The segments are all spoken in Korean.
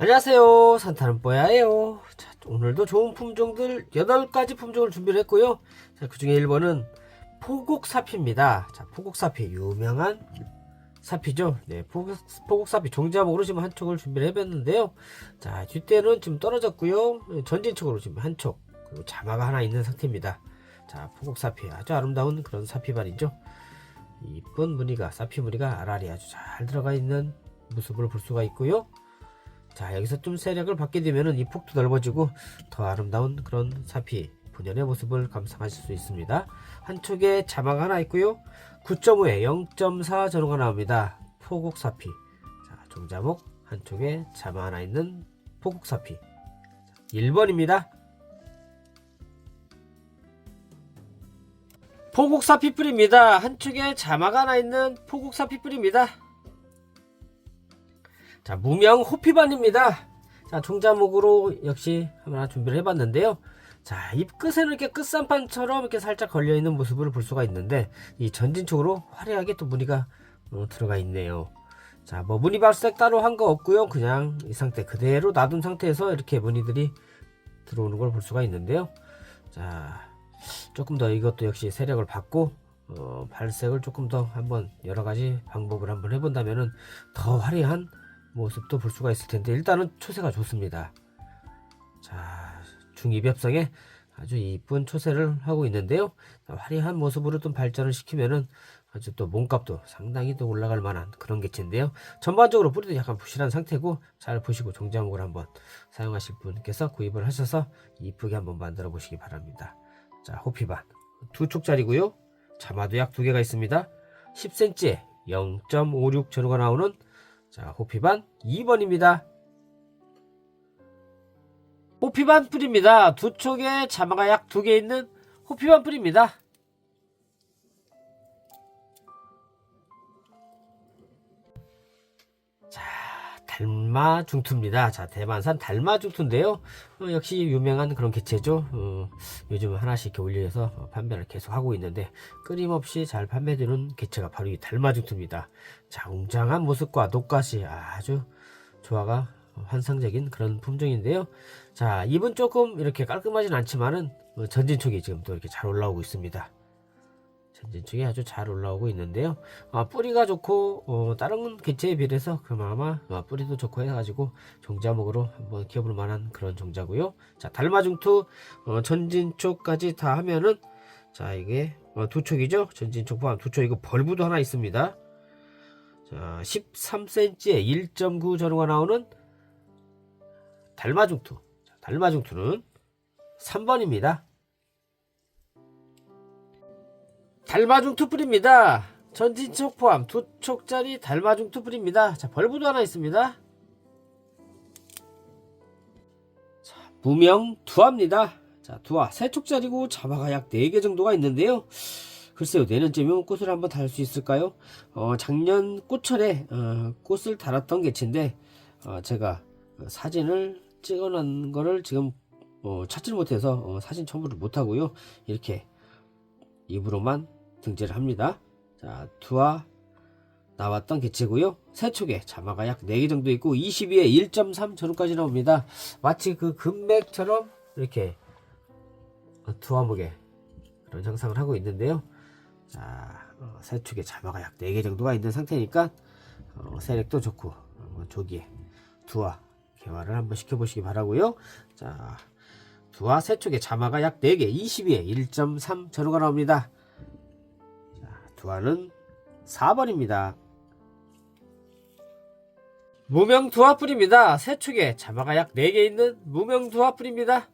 안녕하세요. 산타는 뽀야예요. 자, 오늘도 좋은 품종들 8가지 품종을 준비를 했고요. 자, 그 중에 1번은 포곡사피입니다. 자, 포곡사피 유명한 사피죠. 네, 포곡, 포곡사피 종자목으로 지금 한 촉을 준비를 해봤는데요. 자 뒷대는 지금 떨어졌고요. 전진촉으로 지금 한 촉 그리고 자마가 하나 있는 상태입니다. 자 포곡사피 아주 아름다운 그런 사피발이죠. 이쁜 무늬가 사피 무늬가 알알이 아주 잘 들어가 있는 모습을 볼 수가 있고요 자 여기서 좀 세력을 받게 되면은 이 폭도 넓어지고 더 아름다운 그런 사피 본연의 모습을 감상하실 수 있습니다. 한쪽에 자막 하나 있고요. 9.5에 0.4 전후가 나옵니다. 포곡사피. 자 종자목 한쪽에 자막 하나 있는 포곡사피. 1번입니다. 포곡사피 뿌리입니다. 한쪽에 자막 하나 있는 포곡사피 뿌리입니다 자, 무명 호피반입니다. 자, 종자목으로 역시 하나 준비를 해봤는데요. 자, 잎 끝에는 이렇게 끝산판처럼 이렇게 살짝 걸려있는 모습을 볼 수가 있는데, 이 전진 쪽으로 화려하게 또 무늬가 어, 들어가 있네요. 자, 뭐 무늬 발색 따로 한 거 없고요. 그냥 이 상태 그대로 놔둔 상태에서 이렇게 무늬들이 들어오는 걸 볼 수가 있는데요. 자, 조금 더 이것도 역시 세력을 받고, 어, 발색을 조금 더 한번 여러 가지 방법을 한번 해본다면은 더 화려한 모습도 볼 수가 있을 텐데 일단은 초세가 좋습니다. 자 중이벽성에 아주 이쁜 초세를 하고 있는데요. 화려한 모습으로 좀 발전을 시키면은 아주 또 몸값도 상당히 또 올라갈 만한 그런 개체인데요. 전반적으로 뿌리도 약간 부실한 상태고 잘 보시고 종자목을 한번 사용하실 분께서 구입을 하셔서 이쁘게 한번 만들어 보시기 바랍니다. 자 호피반 두 촉짜리고요. 자마도 약 두 개가 있습니다. 10cm에 0.56 전후가 나오는 자, 호피반 2번입니다. 호피반 뿌리입니다. 두 촉에 자마가 약 두 개 있는 호피반 뿌리입니다. 달마 중투입니다. 자, 대만산 달마 중투인데요. 어, 역시 유명한 그런 개체죠. 어, 요즘 하나씩 이렇게 올려서 어, 판매를 계속 하고 있는데 끊임없이 잘 판매되는 개체가 바로 이 달마 중투입니다. 자, 웅장한 모습과 녹갓이 아주 조화가 환상적인 그런 품종인데요. 자, 잎은 조금 이렇게 깔끔하진 않지만은 어, 전진촉이 지금 또 이렇게 잘 올라오고 있습니다. 전진촉이 아주 잘 올라오고 있는데요. 아, 뿌리가 좋고 어, 다른 개체에 비해서 그나마 아, 뿌리도 좋고 해가지고 종자목으로 한번 키워볼 만한 그런 종자고요. 자, 달마중투 어, 전진촉까지 다 하면은 자 이게 어, 두 촉이죠. 전진촉 포함 두 촉. 이거 벌부도 하나 있습니다. 자, 13cm에 1.9 전후가 나오는 달마중투. 자, 달마중투는 3번입니다. 달마중투 뿌립니다. 전진촉 포함 두 촉짜리 달마중투 뿌립니다. 자, 벌부도 하나 있습니다. 자, 무명 두화입니다. 자, 두화 세 촉짜리고 자마가 약 4개 정도가 있는데요. 글쎄요, 내년쯤이면 꽃을 한번 달 수 있을까요? 어, 작년 꽃철에 어, 꽃을 달았던 개체인데 어, 제가 사진을 찍어놓은 거를 지금 어, 찾질 못해서 어, 사진 첨부를 못하고요. 이렇게 입으로만 등재를 합니다. 자, 두화 나왔던 개체고요. 세촉에 자마가 약 4개 정도 있고 22에 1.3 전후까지 나옵니다. 마치 그 금맥처럼 이렇게 두화목에 그런 형상을 하고 있는데요. 자, 어, 세축에 자마가 약 4개 정도가 있는 상태니까 어, 세력도 좋고 어, 조기에 두화 개화를 한번 시켜보시기 바라고요. 자, 두화 세축에 자마가 약 4개, 22에 1.3 전후가 나옵니다. 자, 두화는 4번입니다. 무명 두화 뿌리입니다. 세축에 자마가 약 4개 있는 무명 두화 뿌리입니다.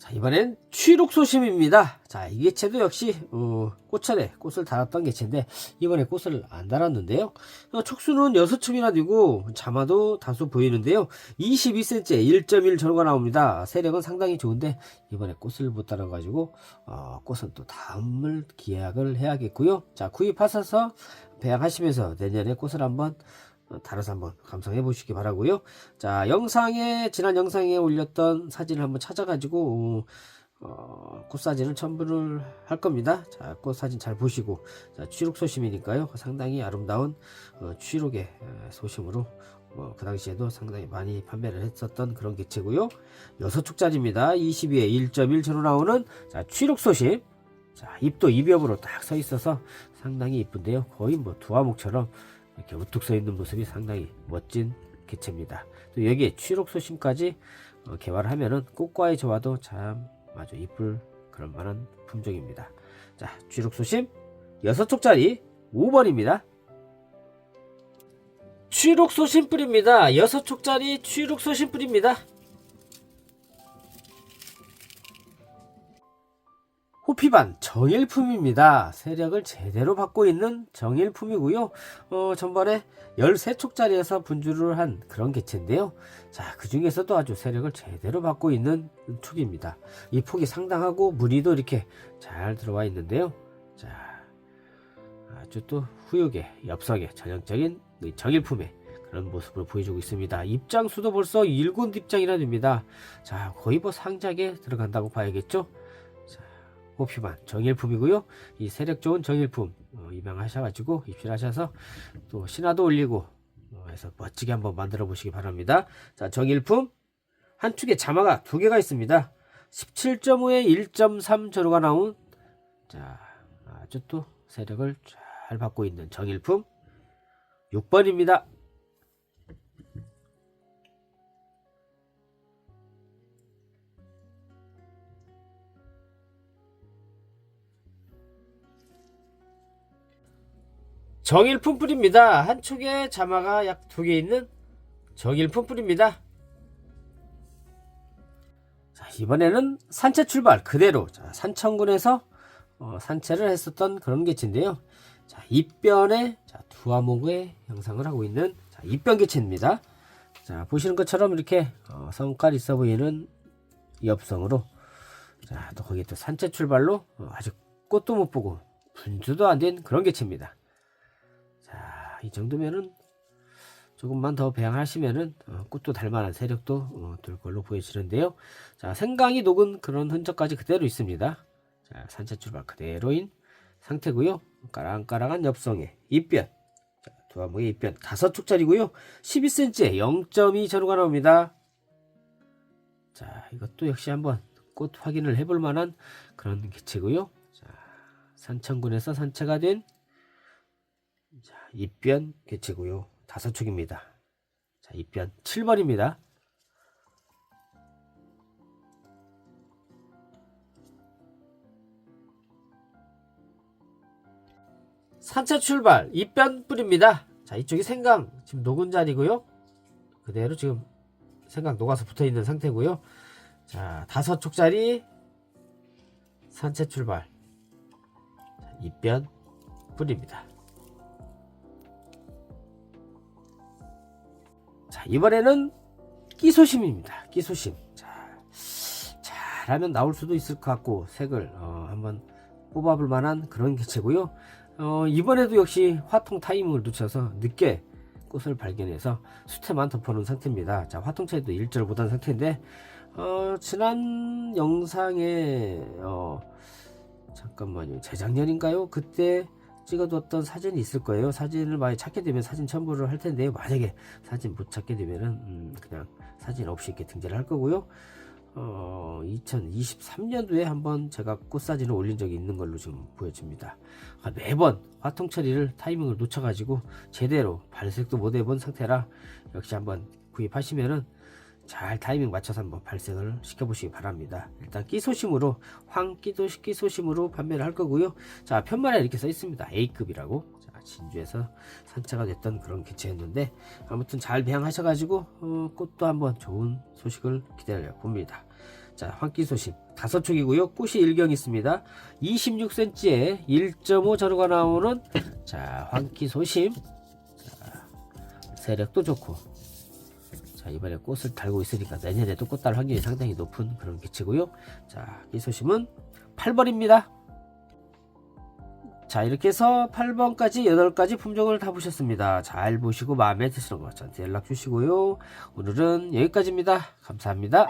자, 이번엔 취록소심입니다. 자, 이 개체도 역시, 어, 꽃철에 꽃을 달았던 개체인데, 이번에 꽃을 안 달았는데요. 어, 촉수는 6촉이나 되고, 자마도 다소 보이는데요. 22cm에 1.1 전후가 나옵니다. 세력은 상당히 좋은데, 이번에 꽃을 못 달아가지고, 어, 꽃은 또 다음을 기약을 해야겠고요. 자, 구입하셔서 배양하시면서 내년에 꽃을 한번 어, 달아서 한번 감상해 보시기 바라고요. 자, 영상에 지난 영상에 올렸던 사진을 한번 찾아가지고 어, 꽃 사진을 첨부를 할 겁니다. 자, 꽃 사진 잘 보시고 자, 취록 소심이니까요. 상당히 아름다운 어, 취록의 에, 소심으로 뭐 그 당시에도 상당히 많이 판매를 했었던 그런 개체고요. 여섯 축짜리입니다. 22에 1.1초로 나오는 자 취록 소심. 자 입도 입엽으로 딱 서 있어서 상당히 이쁜데요. 거의 뭐 두화목처럼 이렇게 우뚝 서 있는 모습이 상당히 멋진 개체입니다. 또 여기에 취록 소심까지 어, 개발하면은 꽃과의 조화도 참 아주 이쁠 그런 만한 품종입니다. 자 취록 소심 여섯 촉짜리 5번입니다. 취록 소심 뿌립니다. 여섯 촉짜리 취록 소심 뿌립니다. 호피반 정일품입니다. 세력을 제대로 받고 있는 정일품이고요. 어, 전번에 13촉짜리에서 분주를 한 그런 개체인데요. 자, 그 중에서도 아주 세력을 제대로 받고 있는 촉입니다. 이 폭이 상당하고 무늬도 이렇게 잘 들어와 있는데요. 자, 아주 또 후육의 엽석의 전형적인 이 정일품의 그런 모습을 보여주고 있습니다. 입장수도 벌써 일군 입장이나 됩니다. 자, 거의 뭐 상작에 들어간다고 봐야겠죠. 호피만 정일품이고요. 이 세력 좋은 정일품 어, 입양하셔가지고 입실하셔서 또 신화도 올리고 어, 해서 멋지게 한번 만들어 보시기 바랍니다. 자 정일품 한 축에 자마가 두 개가 있습니다. 17.5에 1.3 저로가 나온 자 아주 또 세력을 잘 받고 있는 정일품 6번입니다. 정일품 뿌립니다. 한 축에 자마가 약 두 개 있는 정일품 뿌립니다. 자, 이번에는 산채 출발 그대로 자, 산천군에서 어, 산채를 했었던 그런 개체인데요. 자, 입변에 자, 두화목의 형상을 하고 있는 자, 입변 개체입니다. 자, 보시는 것처럼 이렇게 어, 성깔 있어 보이는 엽성으로 자, 또 거기에 또 산채 출발로 어, 아직 꽃도 못 보고 분주도 안 된 그런 개체입니다. 자, 이 정도면은 조금만 더 배양하시면은 어, 꽃도 달만한 세력도 어, 들 걸로 보여지는데요. 자, 생강이 녹은 그런 흔적까지 그대로 있습니다. 자, 산채 출발 그대로인 상태고요. 까랑까랑한 엽성의 입변. 자, 두화목의 입변 다섯 축짜리고요. 12cm에 0.2 전후가 나옵니다. 자, 이것도 역시 한번 꽃 확인을 해볼 만한 그런 개체고요. 자, 산천군에서 산채가 된 자, 입변 개체고요. 다섯 축입니다. 자, 입변 7번입니다. 산채 출발 입변 뿌립니다. 자, 이쪽이 생강 지금 녹은 자리고요. 그대로 지금 생강 녹아서 붙어 있는 상태고요. 자, 다섯 축짜리 산채 출발 자, 입변 뿌립니다. 자, 이번에는 끼소심입니다. 끼소심. 자, 잘하면 나올 수도 있을 것 같고, 색을, 어, 한번 뽑아볼 만한 그런 개체고요. 어, 이번에도 역시 화통 타이밍을 놓쳐서 늦게 꽃을 발견해서 수태만 덮어놓은 상태입니다. 자, 화통 차이도 일절 못한 상태인데, 어, 지난 영상에, 어, 잠깐만요. 재작년인가요? 그때 찍어뒀던 사진이 있을 거예요. 사진을 많이 찾게 되면 사진 첨부를 할 텐데요. 만약에 사진 못 찾게 되면은 음, 그냥 사진 없이 이렇게 등재를 할 거고요. 어, 2023년도에 한번 제가 꽃 사진을 올린 적이 있는 걸로 지금 보여집니다. 아, 매번 화통 처리를 타이밍을 놓쳐가지고 제대로 발색도 못 해본 상태라 역시 한번 구입하시면은 잘 타이밍 맞춰서 한번 발색을 시켜보시기 바랍니다. 일단 끼소심으로 황끼도 끼소심으로 판매를 할 거고요. 자 편말에 이렇게 써 있습니다. A급이라고. 자 진주에서 산차가 됐던 그런 개체였는데 아무튼 잘 배양하셔가지고 어, 꽃도 한번 좋은 소식을 기다려 봅니다. 자 황끼소심 다섯 촉이고요. 꽃이 일경 있습니다. 26cm에 1.5 전후가 나오는 자 황끼소심 자, 세력도 좋고 자 이번에 꽃을 달고 있으니까 내년에도 꽃달 확률이 상당히 높은 그런 개체고요. 자 이 소심은 8번입니다. 자 이렇게 해서 8번까지 8가지 품종을 다 보셨습니다. 잘 보시고 마음에 드시는 것 저한테 연락 주시고요. 오늘은 여기까지입니다. 감사합니다